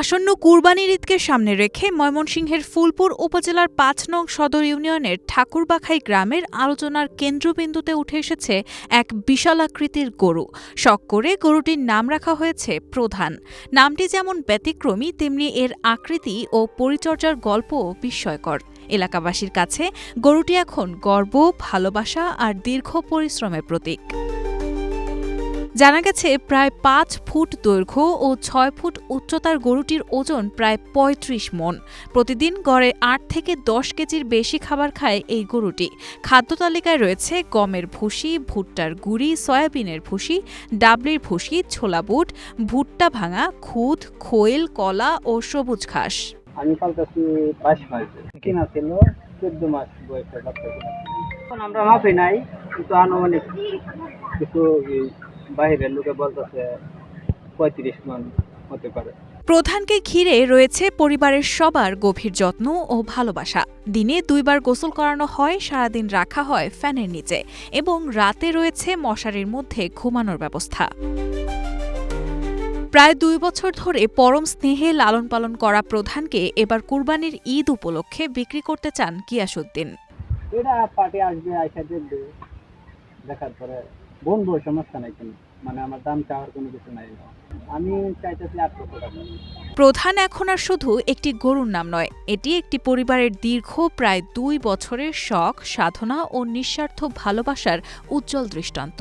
আসন্ন কুরবানির ঈদকে সামনে রেখে ময়মনসিংহের ফুলপুর উপজেলার পাঁচ নং সদর ইউনিয়নের ঠাকুরবাখাই গ্রামের আলোচনার কেন্দ্রবিন্দুতে উঠে এসেছে এক বিশালাকৃতির গরু। শখ করে গরুটির নাম রাখা হয়েছে প্রধান। নামটি যেমন ব্যতিক্রমী, তেমনি এর আকৃতি ও পরিচর্যার গল্পও বিস্ময়কর। এলাকাবাসীর কাছে গরুটি এখন গর্ব, ভালোবাসা আর দীর্ঘ পরিশ্রমের প্রতীক। জানা গেছে, প্রায় পাঁচ ফুট দৈর্ঘ্য ও ছয় ফুট উচ্চতার গরুটির ওজন প্রায় ৩৫ মন। প্রতিদিন গড়ে আট থেকে দশ কেজির বেশি খাবার খায় এই গরুটি। খাদ্য তালিকায় রয়েছে গমের ভুসি, ভুট্টার গুড়ি, সয়াবিনের ভুসি, ডাবলির ভুসি, ছোলা বুট, ভুট্টা ভাঙা, খুদ, খোয়েল, কলা ও সবুজ ঘাস। আমরা মাপি নাই, কিন্তু আনুমানিক কিছু বাইরের লোকে বলতেছে পঁয়ত্রিশ মান হতে পারে। প্রধানকে ঘিরে রয়েছে পরিবারের সবার গভীর যত্ন ও ভালোবাসা। দিনে দুইবার গোসল করানো হয় সারাদিন রাখা হয় ফ্যানের নিচে এবং রাতে রয়েছে মশারির মধ্যে ঘুমানোর ব্যবস্থা। প্রায় দুই বছর ধরে পরম স্নেহে লালন পালন করা প্রধানকে এবার কুরবানির ঈদ উপলক্ষে বিক্রি করতে চান কিয়াসুদ্দিন এটা পার্টি আসবে আইসা দেখার পরে বন্ধু সমস্যা নাই কোনো? মানে আমার দাম চাওয়ার কোনো কিছু নাই। আমি চাইতেছি আটশো টাকা প্রধান এখন আর শুধু একটি গরুর নাম নয়, এটি একটি পরিবারের দীর্ঘ, প্রায় দুই বছরের শখ, সাধনা ও নিঃস্বার্থ ভালোবাসার উজ্জ্বল দৃষ্টান্ত।